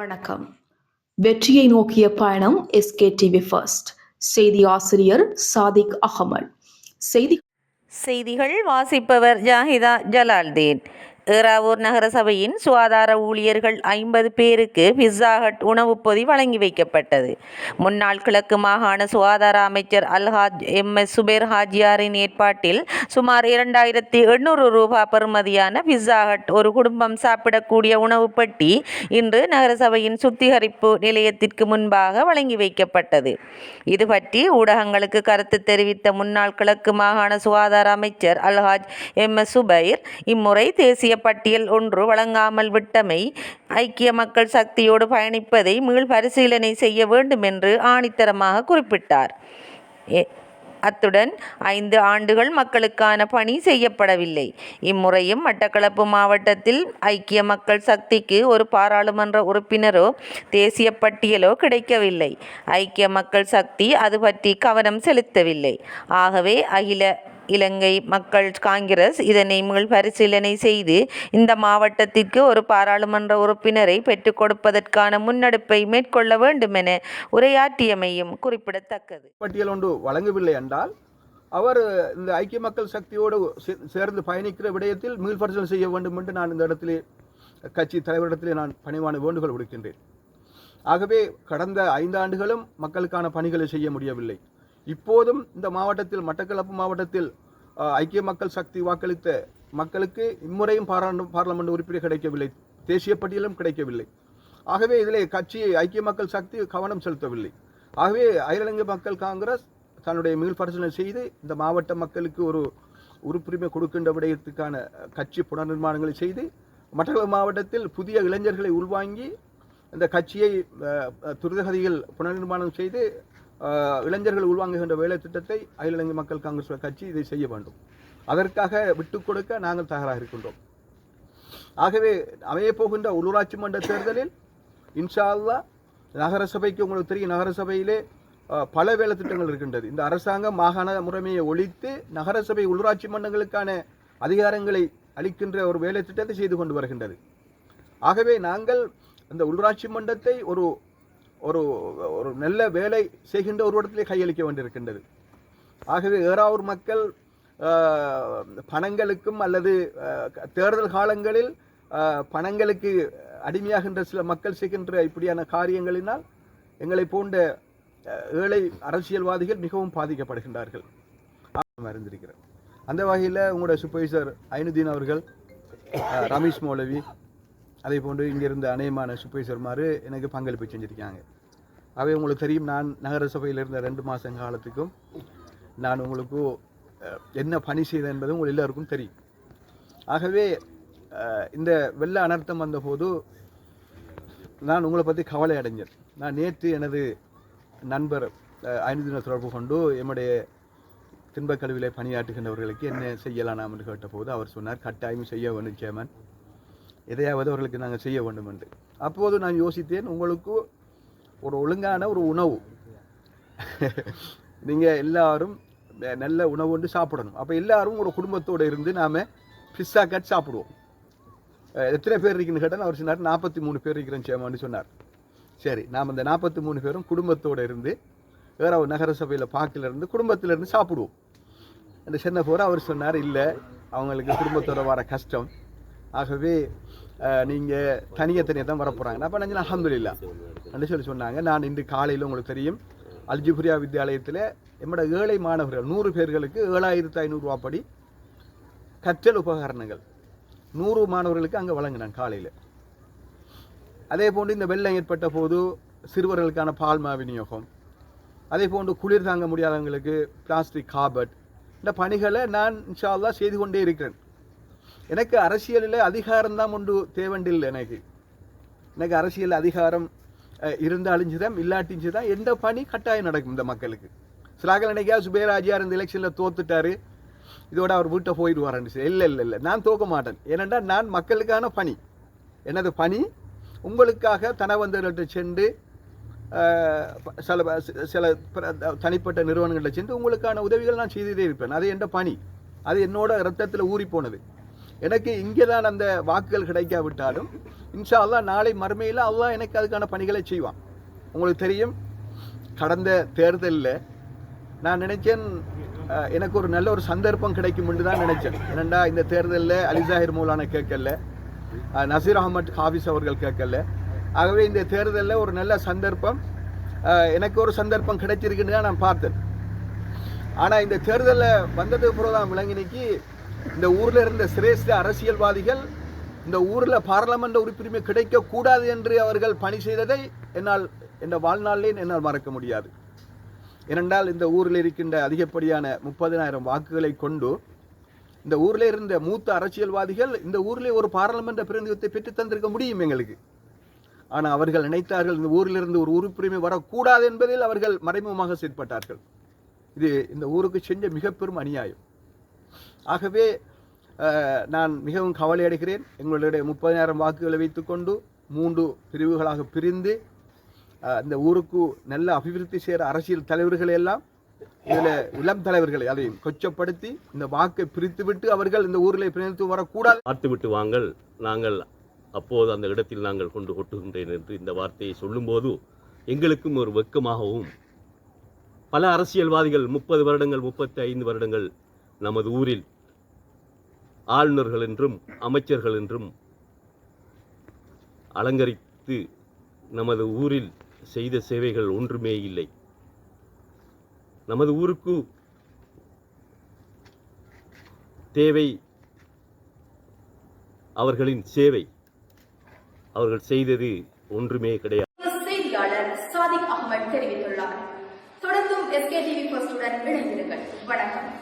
வணக்கம். வெற்றியை நோக்கிய பயணம் எஸ்கே டிவி ஃபர்ஸ்ட் செய்தி ஆசிரியர் சாதிக் அகமது செய்தி செய்திகள் வாசிப்பவர் ஜாஹிதா ஜலால்தீன். ஏறாவூர் நகரசபையின் சுகாதார ஊழியர்கள் ஐம்பது பேருக்கு பிஸ்ஸா ஹட் உணவுப் பொதி வழங்கி வைக்கப்பட்டது. முன்னாள் கிழக்கு மாகாண சுகாதார அமைச்சர் அல்ஹாஜ் எம். எஸ். சுபேர் ஹாஜியாரின் ஏற்பாட்டில் சுமார் இரண்டாயிரத்தி எண்ணூறு ரூபாய் பெறுமதியான பிஸ்ஸா ஹட் ஒரு குடும்பம் சாப்பிடக்கூடிய உணவு பெட்டி இன்று நகரசபையின் சுத்திகரிப்பு நிலையத்திற்கு முன்பாக வழங்கி வைக்கப்பட்டது. இது பற்றி ஊடகங்களுக்கு கருத்து தெரிவித்த முன்னாள் கிழக்கு மாகாண சுகாதார அமைச்சர் அல்ஹாஜ் எம். எஸ். சுபைர் இம்முறை தேசிய பட்டியல் ஒன்று வழங்காமல் விட்டமை ஐக்கிய மக்கள் சக்தியோடு பயணிப்பதை மீள் பரிசீலனை செய்ய வேண்டும் என்று ஆணித்தரமாக குறிப்பிட்டார். எ- அத்துடன் ஐந்து ஆண்டுகள் மக்களுக்கான பணி செய்யப்படவில்லை. இம்முறையும் மட்டக்களப்பு மாவட்டத்தில் ஐக்கிய மக்கள் சக்திக்கு ஒரு பாராளுமன்ற உறுப்பினரோ தேசிய பட்டியலோ கிடைக்கவில்லை. ஐக்கிய மக்கள் சக்தி அது பற்றி கவனம் செலுத்தவில்லை. ஆகவே அகில இலங்கை மக்கள் காங்கிரஸ் இதனை மீள் பரிசீலனை செய்து இந்த மாவட்டத்திற்கு ஒரு பாராளுமன்ற உறுப்பினரை பெற்றுக் கொடுப்பதற்கான முன்னெடுப்பை மேற்கொள்ள வேண்டுமென உரையாற்றியமையும் குறிப்பிடத்தக்கது. பட்டியல் ஒன்று வழங்கவில்லை என்றால் அவர் இந்த ஐக்கிய மக்கள் சக்தியோடு சேர்ந்து பயணிக்கிற விடயத்தில் மீள்பரிசீலனை செய்ய வேண்டும் என்று நான் இந்த இடத்திலே கட்சி தலைவரிடத்திலே நான் பணிவான வேண்டுகோள் விடுக்கின்றேன். ஆகவே கடந்த ஐந்து ஆண்டுகளும் மக்களுக்கான பணிகளை செய்ய முடியவில்லை. இப்போதும் இந்த மாவட்டத்தில் மட்டக்களப்பு மாவட்டத்தில் ஐக்கிய மக்கள் சக்தி வாக்களித்த மக்களுக்கு இம்முறையும் பாராளுமன்ற பார்லமெண்ட் உறுப்பினர் கிடைக்கவில்லை. தேசிய பட்டியலும் கிடைக்கவில்லை. ஆகவே இதிலே கட்சி ஐக்கிய மக்கள் சக்தி கவனம் செலுத்தவில்லை. ஆகவே அகில மக்கள் காங்கிரஸ் தன்னுடைய மீள்பரிசீலனை செய்து இந்த மாவட்ட மக்களுக்கு ஒரு உறுப்புரிமை கொடுக்கின்ற விடயத்துக்கான கட்சி புனர்நிர்மாணங்களை செய்து மட்டக்களப்பு மாவட்டத்தில் புதிய இளைஞர்களை உள்வாங்கி இந்த கட்சியை துரிதகதியில் புனர்நிர்மாணம் செய்து இளைஞர்கள் உள்வாங்குகின்ற வேலை திட்டத்தை அகில இலங்கை மக்கள் காங்கிரஸ் கட்சி இதை செய்ய வேண்டும். அதற்காக விட்டுக் கொடுக்க நாங்கள் தயாராக இருக்கின்றோம். ஆகவே அமையப்போகின்ற உள்ளூராட்சி மன்ற தேர்தலில் இன்ஷா அல்லா நகரசபைக்கு உங்களுக்கு தெரியும் நகரசபையிலே பல வேலை திட்டங்கள் இருக்கின்றது. இந்த அரசாங்கம் மாகாண முறைமையை ஒழித்து நகரசபை உள்ளூராட்சி மன்றங்களுக்கான அதிகாரங்களை அளிக்கின்ற ஒரு வேலை திட்டத்தை செய்து கொண்டு வருகின்றது. ஆகவே நாங்கள் இந்த உள்ளூராட்சி மன்றத்தை ஒரு ஒரு ஒரு நல்ல வேலை செய்கின்ற ஒரு இடத்திலே கையளிக்க வேண்டியிருக்கின்றது. ஆகவே ஏறாவூர் மக்கள் பணங்களுக்கும் அல்லது தேர்தல் காலங்களில் பணங்களுக்கு அடிமையாகின்ற சில மக்கள் செய்கின்ற இப்படியான காரியங்களினால் எங்களை போன்ற ஏழை அரசியல்வாதிகள் மிகவும் பாதிக்கப்படுகின்றார்கள். அறிந்திருக்கிறேன். அந்த வகையில் உங்களோட சூப்பர்வைசர் ஐனுதீன் அவர்கள் ரமேஷ் மௌலவி அதே போன்று இங்கிருந்து அநேகமான சூப்பர்வைசர்மாரு எனக்கு பங்களிப்பு செஞ்சுருக்காங்க. அவை உங்களுக்கு தெரியும் நான் நகரசபையில் இருந்த ரெண்டு மாதம் காலத்துக்கும் நான் உங்களுக்கு என்ன பணி செய்தேன் என்பது உங்கள் எல்லாருக்கும் தெரியும். ஆகவே இந்த வெள்ள அனர்த்தம் வந்தபோது நான் உங்களை பற்றி கவலை அடைஞ்சேன். நான் நேற்று எனது நண்பர் ஐந்து ஐந்து தொடர்பு கொண்டு என்னுடைய தின்பக் பணியாற்றுகின்றவர்களுக்கு என்ன செய்யலாம் நாம் என்று கேட்டபோது அவர் சொன்னார் கட்டாயம் செய்ய வேண்டும் சேமன் எதையாவது அவர்களுக்கு நாங்கள் செய்ய வேண்டும் என்று அப்போது நான் யோசித்தேன் உங்களுக்கு ஒரு ஒழுங்கான ஒரு உணவு. நீங்கள் எல்லாரும் ந- நல்ல உணவு ஒன்று சாப்பிடணும். அப்போ எல்லாரும் ஒரு குடும்பத்தோடு இருந்து நாம் பிஸ்ஸா கட் சாப்பிடுவோம். எத்தனை பேர் இருக்குன்னு கேட்டால் அவர் சொன்னார் நாற்பத்தி மூணு பேர் இருக்கிறேன் சேமான்னு சொன்னார். சரி நாம் அந்த நாற்பத்தி மூணு பேரும் குடும்பத்தோடு இருந்து வேற ஒரு நகர சபையில் பாக்கில் இருந்து சாப்பிடுவோம். அந்த சின்ன போகிற அவர் சொன்னார் இல்லை அவங்களுக்கு குடும்பத்தோட வர கஷ்டம். ஆகவே நீங்கள் தனியாக தனியாக தான் வரப்போகிறாங்க அப்போ நான் அஹமதுல்லா அப்படின்னு சொல்லி சொன்னாங்க. நான் இன்று காலையில் உங்களுக்கு தெரியும் அல்ஜிபுரியா வித்யாலயத்தில் என்னோட ஏழை மாணவர்கள் நூறு பேர்களுக்கு ஏழாயிரத்து ஐநூறுரூவா படி கற்றல் உபகரணங்கள் நூறு மாணவர்களுக்கு அங்கே வழங்கினான் காலையில். அதே போன்று இந்த வெள்ளம் ஏற்பட்ட போது சிறுவர்களுக்கான பால்மா விநியோகம். அதே போன்று குளிர் தாங்க முடியாதவங்களுக்கு பிளாஸ்டிக் காபட். இந்த பணிகளை நான் இன்ஷா செய்து கொண்டே இருக்கிறேன். எனக்கு அரசியலில் அதிகாரம் தான் ஒன்று தேவண்டில்லை எனக்கு. எனக்கு அரசியல் அதிகாரம் இருந்தாலும் தான் இல்லாட்டியும் தான் எந்த பணி கட்டாயம் நடக்கும் இந்த மக்களுக்கு. சிலாக்கள் நினைக்கா சுபேராஜியார் இந்த எலெக்ஷனில் தோத்துட்டாரு இதோட அவர் வீட்டை போயிடுவாருன்னு சொல்லி. இல்லை இல்லை இல்லை நான் தோக்க மாட்டேன். ஏனென்றால் நான் மக்களுக்கான பணி. எனது பணி? உங்களுக்காக தனவந்தர்கள்ட்ட சென்று சில சில தனிப்பட்ட நிறுவனங்கள்ட்ட சென்று உங்களுக்கான உதவிகள் நான் செய்துட்டே இருப்பேன். அது என்ற பணி? அது என்னோட ரத்தத்தில் ஊறி போனது எனக்கு இங்கே தான் அந்த வாக்குகள் கிடைக்காவிட்டாலும் இன்ஷா அல்லா நாளை மறுமையில் அல்லா எனக்கு அதுக்கான பணிகளை செய்வான். உங்களுக்கு தெரியும் கடந்த தேர்தலில் நான் நினைச்சேன் எனக்கு ஒரு நல்ல ஒரு சந்தர்ப்பம் கிடைக்கும் தான் நினைச்சேன். ஏனண்டா இந்த தேர்தலில் அலிசாஹிர் மூலான கேட்கல நசீர் அகமது ஹாஃபிஸ் அவர்கள் கேட்கல. ஆகவே இந்த தேர்தலில் ஒரு நல்ல சந்தர்ப்பம் எனக்கு ஒரு சந்தர்ப்பம் கிடைச்சிருக்குன்னு தான் நான் பார்த்தேன். ஆனால் இந்த தேர்தலில் வந்ததுக்கு பிறகு தான் விளங்கினிக்கு இந்த ஊரில் இருந்த சிரேஷ்ட அரசியல்வாதிகள் இந்த ஊரில் பாராளுமன்ற உறுப்பினரை கிடைக்கக்கூடாது என்று அவர்கள் பணி செய்ததை என்னால் என்ற வாழ்நாளிலே என்னால் மறக்க முடியாது. ஏனென்றால் இந்த ஊரில் இருக்கின்ற அதிகப்படியான முப்பதினாயிரம் வாக்குகளை கொண்டு இந்த ஊரில் இருந்த மூத்த அரசியல்வாதிகள் இந்த ஊரில் ஒரு பாராளுமன்ற பிரதிநிதித்துவத்தை பெற்று தந்திருக்க முடியும் எங்களுக்கு. ஆனால் அவர்கள் நினைத்தார்கள் இந்த ஊரிலிருந்து ஒரு உறுப்பினரை வரக்கூடாது என்பதில் அவர்கள் மறைமுகமாக செயற்பட்டார்கள். இது இந்த ஊருக்கு செஞ்ச மிக பெரும் அநியாயம். ஆகவே நான் மிகவும் கவலை அடைகிறேன். எங்களுடைய முப்பதினாயிரம் வாக்குகளை வைத்துக்கொண்டு மூன்று பிரிவுகளாக பிரிந்து இந்த ஊருக்கு நல்ல அபிவிருத்தி செய்கிற அரசியல் தலைவர்களை எல்லாம் இதில் இளம் தலைவர்களை அதையும் கொச்சப்படுத்தி இந்த வாக்கை பிரித்து விட்டு அவர்கள் இந்த ஊரில் பிணைத்து வரக்கூடாது. பார்த்துவிட்டு வாங்கள். நாங்கள் அப்போது அந்த இடத்தில் நாங்கள் கொண்டு கொட்டுகின்றேன் என்று இந்த வார்த்தையை சொல்லும்போது எங்களுக்கும் ஒரு வெட்கமாகவும் பல அரசியல்வாதிகள் முப்பது வருடங்கள் முப்பத்தி ஐந்து வருடங்கள் நமது ஊரில் ஆளுநர்கள் என்றும் அமைச்சர்கள் என்றும் அலங்கரித்து நமது ஊரில் செய்த சேவைகள் ஒன்றுமே இல்லை. நமது ஊருக்கு தேவை அவர்களின் சேவை. அவர்கள் செய்தது ஒன்றுமே கிடையாது. செய்தியாளர் சாதிக் அகமது தெரிவித்துள்ளார். தொடர்ந்தும் எஸ்கேடிவி வணக்கம்.